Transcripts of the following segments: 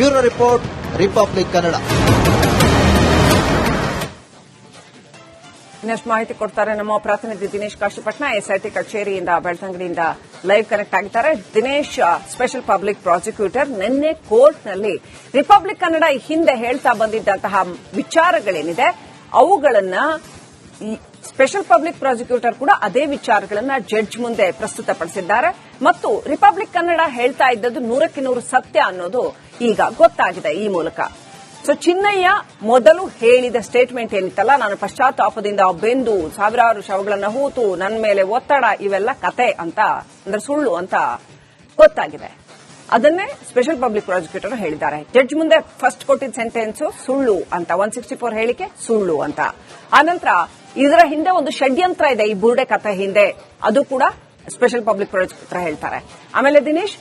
Bureau report, Republic Kannada. ಇನ್ನಷ್ಟು ಮಾಹಿತಿ ಕೊಡ್ತಾರೆ ನಮ್ಮ ಪ್ರತಿನಿಧಿ ದಿನೇಶ್ ಕಾಶಿಪಟ್ನ, ಎಸ್ಐಟಿ ಕಚೇರಿಯಿಂದ, ಬೆಳ್ತಂಗಡಿಯಿಂದ ಲೈವ್ ಕನೆಕ್ಟ್ ಆಗಿದ್ದಾರೆ. ದಿನೇಶ್ ಸ್ಪೆಷಲ್ ಪಬ್ಲಿಕ್ ಪ್ರಾಸಿಕ್ಯೂಟರ್ ನಿನ್ನೆ ಕೋರ್ಟ್ನಲ್ಲಿ ರಿಪಬ್ಲಿಕ್ ಕನ್ನಡ ಹಿಂದೆ ಹೇಳ್ತಾ ಬಂದಿದ್ದಂತಹ ವಿಚಾರಗಳೇನಿದೆ? ಅವುಗಳನ್ನ ಸ್ಪೆಷಲ್ ಪಬ್ಲಿಕ್ ಪ್ರಾಸಿಕ್ಯೂಟರ್ ಕೂಡ ಅದೇ ವಿಚಾರಗಳನ್ನು ಜಡ್ಜ್ ಮುಂದೆ ಪ್ರಸ್ತುತಪಡಿಸಿದ್ದಾರೆ. ಮತ್ತು ರಿಪಬ್ಲಿಕ್ ಕನ್ನಡ ಹೇಳ್ತಾ ಇದ್ದದ್ದು ನೂರಕ್ಕೆ ನೂರು ಸತ್ಯ ಅನ್ನೋದು ಈಗ ಗೊತ್ತಾಗಿದೆ ಈ ಮೂಲಕ. ಸೊ ಚಿನ್ನಯ್ಯ ಮೊದಲು ಹೇಳಿದ ಸ್ಟೇಟ್ಮೆಂಟ್ ಏನಿತ್ತಲ್ಲ, ನಾನು ಪಶ್ಚಾತ್ತಾಪದಿಂದ ಬೆಂದು ಸಾವಿರಾರು ಶವಗಳನ್ನು ಹೂತು ನನ್ನ ಮೇಲೆ ಒತ್ತಡ, ಇವೆಲ್ಲ ಕತೆ ಅಂತ, ಅಂದ್ರೆ ಸುಳ್ಳು ಅಂತ ಗೊತ್ತಾಗಿದೆ. ಅದನ್ನೇ ಸ್ಪೆಷಲ್ ಪಬ್ಲಿಕ್ ಪ್ರಾಸಿಕ್ಯೂಟರ್ ಹೇಳಿದ್ದಾರೆ. ಜಡ್ಜ್ ಮುಂದೆ ಫಸ್ಟ್ ಕೊಟ್ಟಿದ್ದ ಸೆಂಟೆನ್ಸ್ ಸುಳ್ಳು ಅಂತ ಒನ್ ಸಿಕ್ಸ್ಟಿ ಫೋರ್ ಹೇಳಿಕೆ, ಸುಳ್ಳು ಅಂತ. ಆನಂತರ, ಇದರ ಹಿಂದೆ ಒಂದು ಷಡ್ಯಂತ್ರ ಇದೆ, ಈ ಬುರುಡೆ ಕಥೆ ಹಿಂದೆ. ಅದು ಕೂಡ ಸ್ಪೆಷಲ್ ಪಬ್ಲಿಕ್ ಪ್ರಾಸಿಕ್ಯೂಟರ್ ಹೇಳ್ತಾರೆ. ಆಮೇಲೆ ದಿನೇಶ್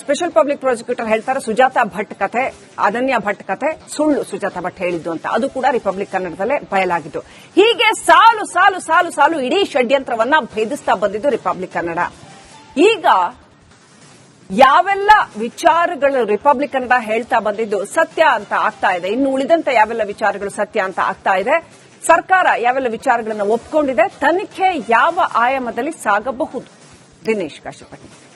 ಸ್ಪೆಷಲ್ ಪಬ್ಲಿಕ್ ಪ್ರಾಸಿಕ್ಯೂಟರ್ ಹೇಳ್ತಾರೆ, ಸುಜಾತ ಭಟ್ ಕಥೆ ಅನನ್ಯ ಭಟ್ ಕಥೆ, ಸುಳ್ಳು ಸುಜಾತ ಭಟ್ ಹೇಳಿದ್ದು ಅಂತ. ಅದು ಕೂಡ ರಿಪಬ್ಲಿಕ್ ಕನ್ನಡದಲ್ಲೇ ಬಯಲಾಗಿತ್ತು ಹೀಗೆ ಸಾಲು ಸಾಲು ಸಾಲು ಸಾಲು ಇಡೀ ಷಡ್ಯಂತ್ರವನ್ನ ಭೇದಿಸ್ತಾ ಬಂದಿದ್ದು ರಿಪಬ್ಲಿಕ್ ಕನ್ನಡ ಈಗ ಯಾವೆಲ್ಲ ವಿಚಾರಗಳು ರಿಪಬ್ಲಿಕ್ ಕನ್ನಡ ಹೇಳ್ತಾ ಬಂದಿದ್ದು ಸತ್ಯ ಅಂತ ಆಗ್ತಾ ಇದೆ. ಇನ್ನು ಉಳಿದಂತೆ ಯಾವೆಲ್ಲ ವಿಚಾರಗಳು ಸತ್ಯ ಅಂತ ಆಗ್ತಾ ಇದೆ? ಸರ್ಕಾರ ಯಾವೆಲ್ಲ ವಿಚಾರಗಳನ್ನು ಒಪ್ಕೊಂಡಿದೆ? ತನಿಖೆ ಯಾವ ಆಯಾಮದಲ್ಲಿ ಸಾಗಬಹುದು? ದಿನೇಶ್ ಕಾಶಿಪಟ್ಟಿ.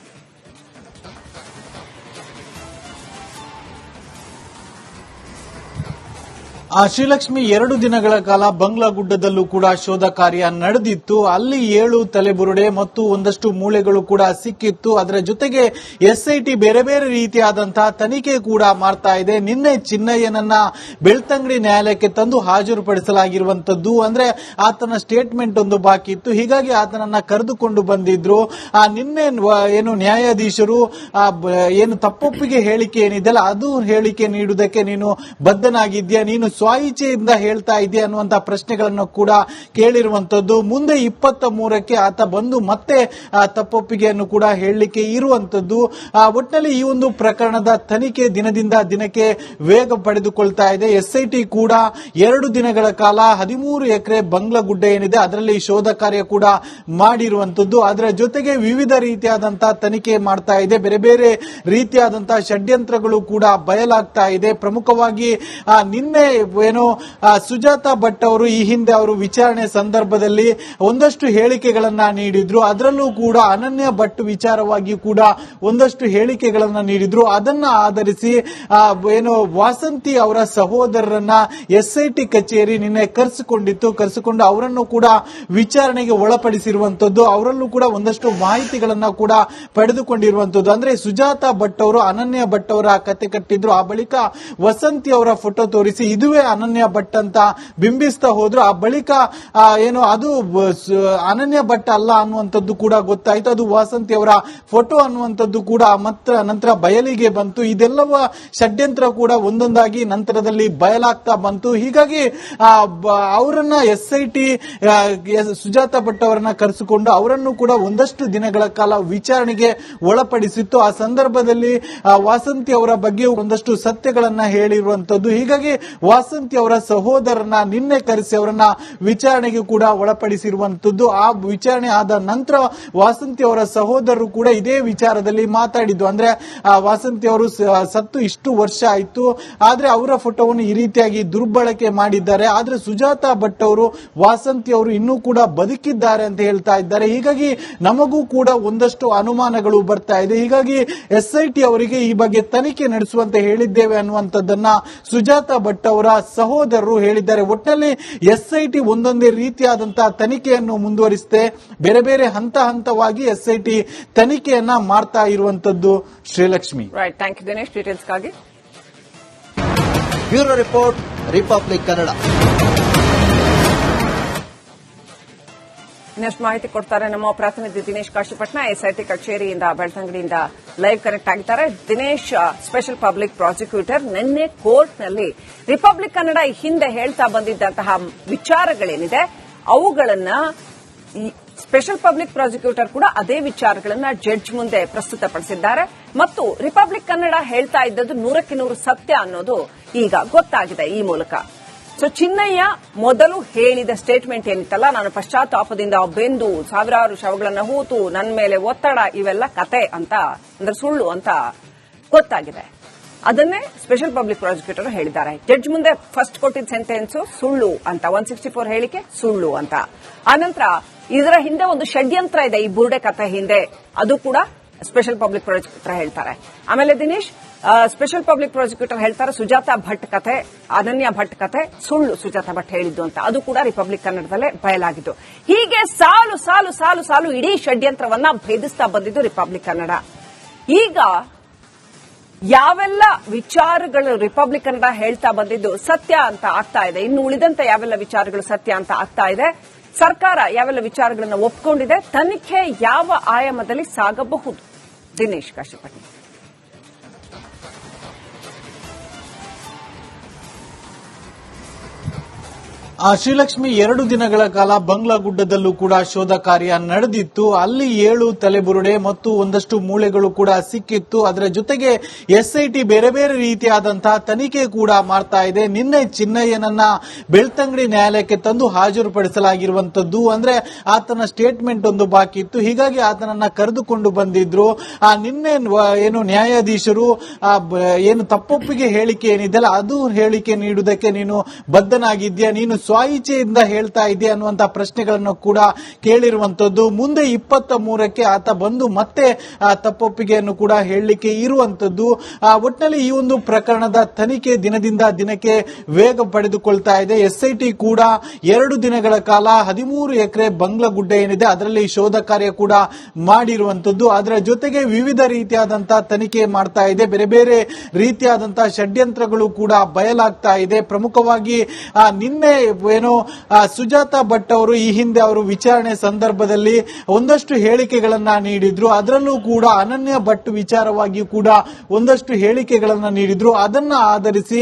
ಶ್ರೀಲಕ್ಷ್ಮಿ ಎರಡು ದಿನಗಳ ಕಾಲ ಬಂಗ್ಲಾಗುಡ್ಡದಲ್ಲೂ ಕೂಡ ಶೋಧ ಕಾರ್ಯ ನಡೆದಿತ್ತು. ಅಲ್ಲಿ ಏಳು ತಲೆಬುರುಡೆ ಮತ್ತು ಒಂದಷ್ಟು ಮೂಳೆಗಳು ಕೂಡ ಸಿಕ್ಕಿತ್ತು. ಅದರ ಜೊತೆಗೆ ಎಸ್ಐಟಿ ಬೇರೆ ಬೇರೆ ರೀತಿಯಾದಂತಹ ತನಿಖೆ ಕೂಡ ಮಾಡ್ತಾ ಇದೆ. ನಿನ್ನೆ ಚಿನ್ನಯ್ಯನನ್ನ ಬೆಳ್ತಂಗಡಿ ನ್ಯಾಯಾಲಯಕ್ಕೆ ತಂದು ಹಾಜರುಪಡಿಸಲಾಗಿರುವಂತದ್ದು ಅಂದ್ರೆ ಆತನ ಸ್ಟೇಟ್ಮೆಂಟ್ ಒಂದು ಬಾಕಿ ಇತ್ತು. ಹೀಗಾಗಿ ಆತನನ್ನ ಕರೆದುಕೊಂಡು ಬಂದಿದ್ರು. ಆ ನಿನ್ನೆ ಏನು ನ್ಯಾಯಾಧೀಶರು, ಆ ಏನು ತಪ್ಪೊಪ್ಪಿಗೆ ಹೇಳಿಕೆ ಏನಿದೆಯಲ್ಲ, ಅದು ಹೇಳಿಕೆ ನೀಡುವುದಕ್ಕೆ ನೀನು ಬದ್ಧನಾಗಿದ್ಯಾ ನೀನು ಸ್ವಇಚ್ಛೆಯಿಂದ ಹೇಳ್ತಾ ಇದೆ ಅನ್ನುವಂತ ಪ್ರಶ್ನೆಗಳನ್ನು ಕೂಡ ಕೇಳಿರುವಂತದ್ದು ಮುಂದೆ ಇಪ್ಪತ್ತ ಮೂರಕ್ಕೆ ಆತ ಬಂದು ಮತ್ತೆ ತಪ್ಪೊಪ್ಪಿಗೆಯನ್ನು ಕೂಡ ಹೇಳಲಿಕ್ಕೆ ಇರುವಂತದ್ದು ಆ ಒಟ್ಟಿನಲ್ಲಿ ಈ ಒಂದು ಪ್ರಕರಣದ ತನಿಖೆ ದಿನದಿಂದ ದಿನಕ್ಕೆ ವೇಗ ಪಡೆದುಕೊಳ್ತಾ ಇದೆ. ಎಸ್ಐಟಿ ಕೂಡ ಎರಡು ದಿನಗಳ ಕಾಲ ಹದಿಮೂರು ಎಕರೆ ಬಂಗ್ಲಗುಡ್ಡೆ ಏನಿದೆ ಅದರಲ್ಲಿ ಶೋಧ ಕಾರ್ಯ ಕೂಡ ಮಾಡಿರುವಂತದ್ದು ಅದರ ಜೊತೆಗೆ ವಿವಿಧ ರೀತಿಯಾದಂತಹ ತನಿಖೆ ಮಾಡ್ತಾ ಇದೆ. ಬೇರೆ ಬೇರೆ ರೀತಿಯಾದಂತಹ ಷಡ್ಯಂತ್ರಗಳು ಕೂಡ ಬಯಲಾಗ್ತಾ ಇದೆ. ಪ್ರಮುಖವಾಗಿ ನಿನ್ನೆ ಏನು ಸುಜಾತ ಭಟ್ ಅವರು ಈ ಹಿಂದೆ ಅವರು ವಿಚಾರಣೆ ಸಂದರ್ಭದಲ್ಲಿ ಒಂದಷ್ಟು ಹೇಳಿಕೆಗಳನ್ನ ನೀಡಿದ್ರು. ಅದರಲ್ಲೂ ಕೂಡ ಅನನ್ಯ ಭಟ್ ವಿಚಾರವಾಗಿ ಕೂಡ ಒಂದಷ್ಟು ಹೇಳಿಕೆಗಳನ್ನ ನೀಡಿದ್ರು. ಅದನ್ನ ಆಧರಿಸಿ ಏನು ವಾಸಂತಿ ಅವರ ಸಹೋದರರನ್ನ ಎಸ್ಐಟಿ ಕಚೇರಿ ನಿನ್ನೆ ಕರೆಸಿಕೊಂಡಿತ್ತು. ಕರೆಸಿಕೊಂಡು ಅವರನ್ನು ಕೂಡ ವಿಚಾರಣೆಗೆ ಒಳಪಡಿಸಿರುವಂತದ್ದು, ಅವರಲ್ಲೂ ಕೂಡ ಒಂದಷ್ಟು ಮಾಹಿತಿಗಳನ್ನ ಕೂಡ ಪಡೆದುಕೊಂಡಿರುವಂತದ್ದು. ಅಂದ್ರೆ ಸುಜಾತ ಭಟ್ ಅವರು, ಅನನ್ಯ ಭಟ್ ಅವರ ಕತೆ ಕಟ್ಟಿದ್ರು. ಆ ಬಳಿಕ ವಸಂತಿ ಅವರ ಫೋಟೋ ತೋರಿಸಿ, ಇದುವೇ ಅನನ್ಯ ಭಟ್ ಅಂತ ಬಿಂಬಿಸ್ತಾ ಹೋದ್ರು. ಆ ಬಳಿಕ ಏನು, ಅದು ಅನನ್ಯ ಭಟ್ ಅಲ್ಲ ಅನ್ನುವಂಥದ್ದು ಕೂಡ ಗೊತ್ತಾಯ್ತು. ಅದು ವಾಸಂತಿ ಅವರ ಫೋಟೋ ಅನ್ನುವಂಥದ್ದು ಕೂಡ ಮತ್ತ ನಂತರ ಬಯಲಿಗೆ ಬಂತು. ಇದೆಲ್ಲವ ಷಡ್ಯಂತ್ರ ಕೂಡ ಒಂದೊಂದಾಗಿ ನಂತರದಲ್ಲಿ ಬಯಲಾಗ್ತಾ ಬಂತು. ಹೀಗಾಗಿ ಅವರನ್ನ S I T Sujatha Bhat ಅವರನ್ನ ಕರೆಸಿಕೊಂಡು ಅವರನ್ನು ಕೂಡ ಒಂದಷ್ಟು ದಿನಗಳ ಕಾಲ ವಿಚಾರಣೆಗೆ ಒಳಪಡಿಸಿತ್ತು. ಆ ಸಂದರ್ಭದಲ್ಲಿ ವಾಸಂತಿ ಅವರ ಬಗ್ಗೆ ಒಂದಷ್ಟು ಸತ್ಯಗಳನ್ನ ಹೇಳಿರುವಂತದ್ದು ಹೀಗಾಗಿ ವಾಸಂತಿ ಅವರ ಸಹೋದರನ ನಿನ್ನೆ ಕರೆಸಿ ಅವರನ್ನ ವಿಚಾರಣೆಗೆ ಕೂಡ ಒಳಪಡಿಸಿರುವಂತದ್ದು. ಆ ವಿಚಾರಣೆ ಆದ ನಂತರ ವಾಸಂತಿ ಅವರ ಸಹೋದರರು ಕೂಡ ಇದೇ ವಿಚಾರದಲ್ಲಿ ಮಾತಾಡಿದ್ದು. ಅಂದ್ರೆ ವಾಸಂತಿ ಅವರು ಸತ್ತು ಇಷ್ಟು ವರ್ಷ ಆಯ್ತು. ಆದ್ರೆ ಅವರ ಫೋಟೋವನ್ನು ಈ ರೀತಿಯಾಗಿ ದುರ್ಬಳಕೆ ಮಾಡಿದ್ದಾರೆ. ಆದ್ರೆ ಸುಜಾತ ಭಟ್ ಅವರು ವಾಸಂತಿ ಅವರು ಇನ್ನೂ ಕೂಡ ಬದುಕಿದ್ದಾರೆ ಅಂತ ಹೇಳ್ತಾ ಇದ್ದಾರೆ. ಹೀಗಾಗಿ ನಮಗೂ ಕೂಡ ಒಂದಷ್ಟು ಅನುಮಾನಗಳು ಬರ್ತಾ ಇದೆ. ಹೀಗಾಗಿ ಎಸ್ಐಟಿ ಅವರಿಗೆ ಈ ಬಗ್ಗೆ ತನಿಖೆ ನಡೆಸುವಂತೆ ಹೇಳಿದ್ದೇವೆ ಅನ್ನುವಂಥದ್ದನ್ನ ಸುಜಾತ ಭಟ್ ಅವರ ಸಹೋದರರು ಹೇಳಿದ್ದಾರೆ ಒಟ್ಟಿನಲ್ಲಿ ಟಿ ಒಂದೊಂದೇ ರೀತಿಯಾದಂತಹ ತನಿಖೆಯನ್ನು ಮುಂದುವರಿಸುತ್ತೆ ಬೇರೆ ಬೇರೆ ಹಂತ ಹಂತವಾಗಿ ಎಸ್ ಐ ಟಿ ತನಿಖೆಯನ್ನ ಮಾಡ್ತಾ ಇರುವಂತದ್ದು Srilakshmi. Right thank you Dinesh ಡೀಟೇಲ್ಸ್ಗಾಗಿ bureau report Republic Kannada. ಇನ್ನಷ್ಟು ಮಾಹಿತಿ ಕೊಡ್ತಾರೆ ನಮ್ಮ ಪ್ರತಿನಿಧಿ ದಿನೇಶ್ ಕಾಶಿಪಟ್ನ, ಎಸ್ಐಟಿ ಕಚೇರಿಯಿಂದ, ಬೆಳ್ತಂಗಡಿಯಿಂದ ಲೈವ್ ಕನೆಕ್ಟ್ ಆಗಿದ್ದಾರೆ. ದಿನೇಶ್ ಸ್ಪೆಷಲ್ ಪಬ್ಲಿಕ್ ಪ್ರಾಸಿಕ್ಯೂಟರ್ ನಿನ್ನೆ ಕೋರ್ಟ್ನಲ್ಲಿ ರಿಪಬ್ಲಿಕ್ ಕನ್ನಡ ಹಿಂದೆ ಹೇಳ್ತಾ ಬಂದಿದ್ದಂತಹ ವಿಚಾರಗಳೇನಿದೆ, ಅವುಗಳನ್ನ ಸ್ಪೆಷಲ್ ಪಬ್ಲಿಕ್ ಪ್ರಾಸಿಕ್ಯೂಟರ್ ಕೂಡ ಅದೇ ವಿಚಾರಗಳನ್ನ ಜಡ್ಜ್ ಮುಂದೆ ಪ್ರಸ್ತುತಪಡಿಸಿದ್ದಾರೆ. ಮತ್ತು ರಿಪಬ್ಲಿಕ್ ಕನ್ನಡ ಹೇಳ್ತಾ ಇದ್ದದ್ದು ನೂರಕ್ಕೆ ನೂರು ಸತ್ಯ ಅನ್ನೋದು ಈಗ ಗೊತ್ತಾಗಿದೆ ಈ ಮೂಲಕ. ಸೊ ಚಿನ್ನಯ್ಯ ಮೊದಲು ಹೇಳಿದ ಸ್ಟೇಟ್ಮೆಂಟ್ ಏನಿತ್ತಲ್ಲ, ನಾನು ಪಶ್ಚಾತ್ತಾಪದಿಂದ ಬೆಂದು ಸಾವಿರಾರು ಶವಗಳನ್ನು ಹೂತು ನನ್ನ ಮೇಲೆ ಒತ್ತಡ, ಇವೆಲ್ಲ ಕತೆ ಅಂತ, ಅಂದ್ರೆ ಸುಳ್ಳು ಅಂತ ಗೊತ್ತಾಗಿದೆ. ಅದನ್ನೇ ಸ್ಪೆಷಲ್ ಪಬ್ಲಿಕ್ ಪ್ರಾಸಿಕ್ಯೂಟರ್ ಹೇಳಿದ್ದಾರೆ. ಜಡ್ಜ್ ಮುಂದೆ ಫಸ್ಟ್ ಕೊಟ್ಟಿದ್ದ ಸೆಂಟೆನ್ಸ್ ಸುಳ್ಳು ಅಂತ ಒನ್ ಸಿಕ್ಸ್ಟಿ ಫೋರ್ ಹೇಳಿಕೆ, ಸುಳ್ಳು ಅಂತ. ಆನಂತರ, ಇದರ ಹಿಂದೆ ಒಂದು ಷಡ್ಯಂತ್ರ ಇದೆ, ಈ ಬುರುಡೆ ಕಥೆ ಹಿಂದೆ. ಅದು ಕೂಡ ಸ್ಪೆಷಲ್ ಪಬ್ಲಿಕ್ ಪ್ರಾಸಿಕ್ಯೂಟರ್ ಹೇಳ್ತಾರೆ. ಆಮೇಲೆ ದಿನೇಶ್ ಸ್ಪೆಷಲ್ ಪಬ್ಲಿಕ್ ಪ್ರಾಸಿಕ್ಯೂಟರ್ ಹೇಳ್ತಾರೆ, ಸುಜಾತಾ ಭಟ್ ಕಥೆ ಅನನ್ಯ ಭಟ್ ಕಥೆ, ಸುಳ್ಳು ಸುಜಾತಾ ಭಟ್ ಹೇಳಿದ್ದು ಅಂತ. ಅದು ಕೂಡ ರಿಪಬ್ಲಿಕ್ ಕನ್ನಡದಲ್ಲೇ ಬಯಲಾಗಿದ್ದು. ಹೀಗೆ ಸಾಲು ಸಾಲು ಸಾಲು ಸಾಲು ಇಡೀ ಷಡ್ಯಂತ್ರವನ್ನ ಭೇದಿಸ್ತಾ ಬಂದಿದ್ದು ರಿಪಬ್ಲಿಕ್ ಕನ್ನಡ ಈಗ ಯಾವೆಲ್ಲ ವಿಚಾರಗಳು ರಿಪಬ್ಲಿಕ್ ಕನ್ನಡ ಹೇಳ್ತಾ ಬಂದಿದ್ದು ಸತ್ಯ ಅಂತ ಆಗ್ತಾ ಇದೆ. ಇನ್ನು ಉಳಿದಂತೆ ಯಾವೆಲ್ಲ ವಿಚಾರಗಳು ಸತ್ಯ ಅಂತ ಆಗ್ತಾ ಇದೆ, ಸರ್ಕಾರ ಯಾವೆಲ್ಲ ವಿಚಾರಗಳನ್ನು ಒಪ್ಕೊಂಡಿದೆ, ತನಿಖೆ ಯಾವ ಆಯಾಮದಲ್ಲಿ ಸಾಗಬಹುದು? ದಿನೇಶ್ ಕಾಶಿಪಟ್ಟಿ. ಶ್ರೀಲಕ್ಷ್ಮಿ ಎರಡು ದಿನಗಳ ಕಾಲ ಬಂಗ್ಲಾ ಗುಡ್ಡದಲ್ಲೂ ಕೂಡ ಶೋಧ ಕಾರ್ಯ ನಡೆದಿತ್ತು. ಅಲ್ಲಿ ಏಳು ತಲೆಬುರುಡೆ ಮತ್ತು ಒಂದಷ್ಟು ಮೂಳೆಗಳು ಕೂಡ ಸಿಕ್ಕಿತ್ತು. ಅದರ ಜೊತೆಗೆ ಎಸ್ಐಟಿ ಬೇರೆ ಬೇರೆ ರೀತಿಯಾದಂತಹ ತನಿಖೆ ಕೂಡ ಮಾಡ್ತಾ ಇದೆ. ನಿನ್ನೆ ಚಿನ್ನಯ್ಯನನ್ನ ಬೆಳ್ತಂಗಡಿ ನ್ಯಾಯಾಲಯಕ್ಕೆ ತಂದು ಹಾಜರುಪಡಿಸಲಾಗಿರುವಂತದ್ದು ಅಂದ್ರೆ ಆತನ ಸ್ಟೇಟ್ಮೆಂಟ್ ಒಂದು ಬಾಕಿ ಇತ್ತು. ಹೀಗಾಗಿ ಆತನನ್ನ ಕರೆದುಕೊಂಡು ಬಂದಿದ್ರು. ಆ ನಿನ್ನೆ ಏನು ನ್ಯಾಯಾಧೀಶರು ಏನು ತಪ್ಪೊಪ್ಪಿಗೆ ಹೇಳಿಕೆ ಏನಿದೆಯಲ್ಲ, ಅದು ಹೇಳಿಕೆ ನೀಡುವುದಕ್ಕೆ ನೀನು ಬದ್ಧನಾಗಿದ್ಯಾ ನೀನು ಸ್ವಇಚ್ಛೆಯಿಂದ ಹೇಳ್ತಾ ಇದೆ ಅನ್ನುವಂತ ಪ್ರಶ್ನೆಗಳನ್ನು ಕೂಡ ಕೇಳಿರುವಂತದ್ದು. ಮುಂದೆ ಇಪ್ಪತ್ತ ಮೂರಕ್ಕೆ ಆತ ಬಂದು ಮತ್ತೆ ತಪ್ಪೊಪ್ಪಿಗೆಯನ್ನು ಕೂಡ ಹೇಳಲಿಕ್ಕೆ ಇರುವಂತದ್ದು. ಒಟ್ಟಿನಲ್ಲಿ ಈ ಒಂದು ಪ್ರಕರಣದ ತನಿಖೆ ದಿನದಿಂದ ದಿನಕ್ಕೆ ವೇಗ ಪಡೆದುಕೊಳ್ತಾ ಇದೆ. ಎಸ್ಐಟಿ ಕೂಡ ಎರಡು ದಿನಗಳ ಕಾಲ ಹದಿಮೂರು ಎಕರೆ ಬಂಗ್ಲಗುಡ್ಡ ಏನಿದೆ ಅದರಲ್ಲಿ ಶೋಧ ಕಾರ್ಯ ಕೂಡ ಮಾಡಿರುವಂತದ್ದು. ಅದರ ಜೊತೆಗೆ ವಿವಿಧ ರೀತಿಯಾದಂತಹ ತನಿಖೆ ಮಾಡ್ತಾ ಇದೆ. ಬೇರೆ ಬೇರೆ ರೀತಿಯಾದಂತಹ ಷಡ್ಯಂತ್ರಗಳು ಕೂಡ ಬಯಲಾಗ್ತಾ ಇದೆ. ಪ್ರಮುಖವಾಗಿ ನಿನ್ನೆ ಏನು ಸುಜಾತ ಭಟ್ ಅವರು ಈ ಹಿಂದೆ ಅವರು ವಿಚಾರಣೆ ಸಂದರ್ಭದಲ್ಲಿ ಒಂದಷ್ಟು ಹೇಳಿಕೆಗಳನ್ನ ನೀಡಿದ್ರು. ಅದರಲ್ಲೂ ಕೂಡ ಅನನ್ಯ ಭಟ್ ವಿಚಾರವಾಗಿ ಕೂಡ ಒಂದಷ್ಟು ಹೇಳಿಕೆಗಳನ್ನ ನೀಡಿದ್ರು. ಅದನ್ನ ಆಧರಿಸಿ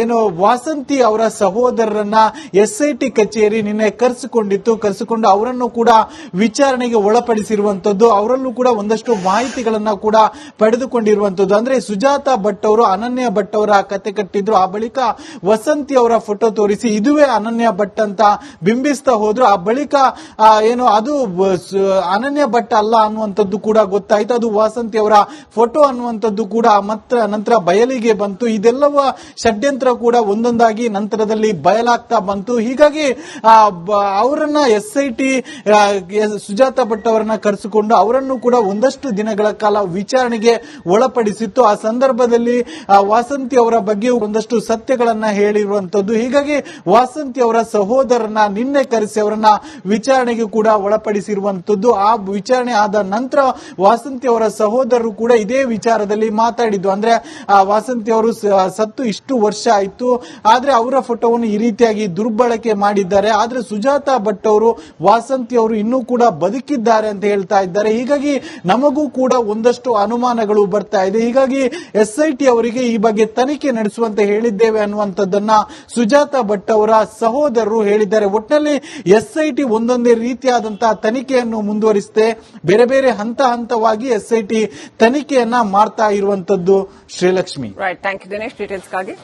ಏನು, ವಾಸಂತಿ ಅವರ ಸಹೋದರರನ್ನ ಎಸ್ಐಟಿ ಕಚೇರಿ ನಿನ್ನೆ ಕರೆಸಿಕೊಂಡಿತ್ತು. ಕರೆಸಿಕೊಂಡು ಅವರನ್ನು ಕೂಡ ವಿಚಾರಣೆಗೆ ಒಳಪಡಿಸಿರುವಂತದ್ದು. ಅವರಲ್ಲೂ ಕೂಡ ಒಂದಷ್ಟು ಮಾಹಿತಿಗಳನ್ನ ಕೂಡ ಪಡೆದುಕೊಂಡಿರುವಂತದ್ದು. ಅಂದ್ರೆ ಸುಜಾತಾ ಭಟ್ ಅವರು, ಅನನ್ಯ ಭಟ್ ಅವರ ಕತೆ ಕಟ್ಟಿದ್ರು. ಆ ಬಳಿಕ ವಸಂತಿ ಅವರ ಫೋಟೋ ತೋರಿಸಿ, ಇದುವೇ ಅನನ್ಯ ಭಟ್ ಅಂತ ಬಿಂಬಿಸ್ತಾ ಹೋದ್ರು. ಆ ಬಳಿಕ ಏನು, ಅದು ಅನನ್ಯ ಭಟ್ ಅಲ್ಲ ಅನ್ನುವಂಥದ್ದು ಕೂಡ ಗೊತ್ತಾಯ್ತು. ಅದು ವಾಸಂತಿ ಅವರ ಫೋಟೋ ಅನ್ನುವಂಥದ್ದು ಕೂಡ ಮಾತ್ರ ನಂತರ ಬಯಲಿಗೆ ಬಂತು. ಇದೆಲ್ಲವ ಷಡ್ಯಂತ್ರ ಕೂಡ ಒಂದೊಂದಾಗಿ ನಂತರದಲ್ಲಿ ಬಯಲಾಗ್ತಾ ಬಂತು. ಹೀಗಾಗಿ ಅವರನ್ನ S I T Sujatha Bhat ಅವರನ್ನ ಕರೆಸಿಕೊಂಡು ಅವರನ್ನು ಕೂಡ ಒಂದಷ್ಟು ದಿನಗಳ ಕಾಲ ವಿಚಾರಣೆಗೆ ಒಳಪಡಿಸಿತ್ತು. ಆ ಸಂದರ್ಭದಲ್ಲಿ ವಾಸಂತಿ ಅವರ ಬಗ್ಗೆ ಒಂದಷ್ಟು ಸತ್ಯಗಳನ್ನ ಹೇಳಿರುವಂತದ್ದು ಹೀಗಾಗಿ ವಾಸಂತಿ ಅವರ ಸಹೋದರನ ನಿನ್ನೆ ಕರೆಸಿ ಅವರನ್ನ ವಿಚಾರಣೆಗೆ ಕೂಡ ಒಳಪಡಿಸಿರುವಂತದ್ದು. ಆ ವಿಚಾರಣೆ ಆದ ನಂತರ ವಾಸಂತಿ ಅವರ ಸಹೋದರರು ಕೂಡ ಇದೇ ವಿಚಾರದಲ್ಲಿ ಮಾತಾಡಿದ್ದು. ಅಂದ್ರೆ, ಆ ವಾಸಂತಿ ಅವರು ಸತ್ತು ಇಷ್ಟು ವರ್ಷ ಆಯ್ತು. ಆದ್ರೆ ಅವರ ಫೋಟೋವನ್ನು ಈ ರೀತಿಯಾಗಿ ದುರ್ಬಳಕೆ ಮಾಡಿದ್ದಾರೆ. ಆದ್ರೆ ಸುಜಾತ ಭಟ್ ಅವರು, ವಾಸಂತಿ ಅವರು ಇನ್ನೂ ಕೂಡ ಬದುಕಿದ್ದಾರೆ ಅಂತ ಹೇಳ್ತಾ ಇದ್ದಾರೆ. ಹೀಗಾಗಿ ನಮಗೂ ಕೂಡ ಒಂದಷ್ಟು ಅನುಮಾನಗಳು ಬರ್ತಾ ಇದೆ. ಹೀಗಾಗಿ ಎಸ್ಐಟಿ ಅವರಿಗೆ ಈ ಬಗ್ಗೆ ತನಿಖೆ ನಡೆಸುವಂತೆ ಹೇಳಿದ್ದೇವೆ ಅನ್ನುವಂಥದ್ದನ್ನ ಸುಜಾತ ಭಟ್ ಅವರ ಸಹೋದರರು ಹೇಳಿದ್ದಾರೆ. ಒಟ್ಟಿನಲ್ಲಿ ಟಿ ಒಂದೊಂದೇ ರೀತಿಯಾದಂತಹ ತನಿಖೆಯನ್ನು ಮುಂದುವರಿಸಿದೆ. ಬೇರೆ ಬೇರೆ ಹಂತ ಹಂತವಾಗಿ ಎಸ್ ಐ ಟಿ ತನಿಖೆಯನ್ನ ಮಾಡ್ತಾ ಇರುವಂತದ್ದು Srilakshmi. Right thank you Dinesh ಡೀಟೇಲ್ಸ್ಗಾಗಿ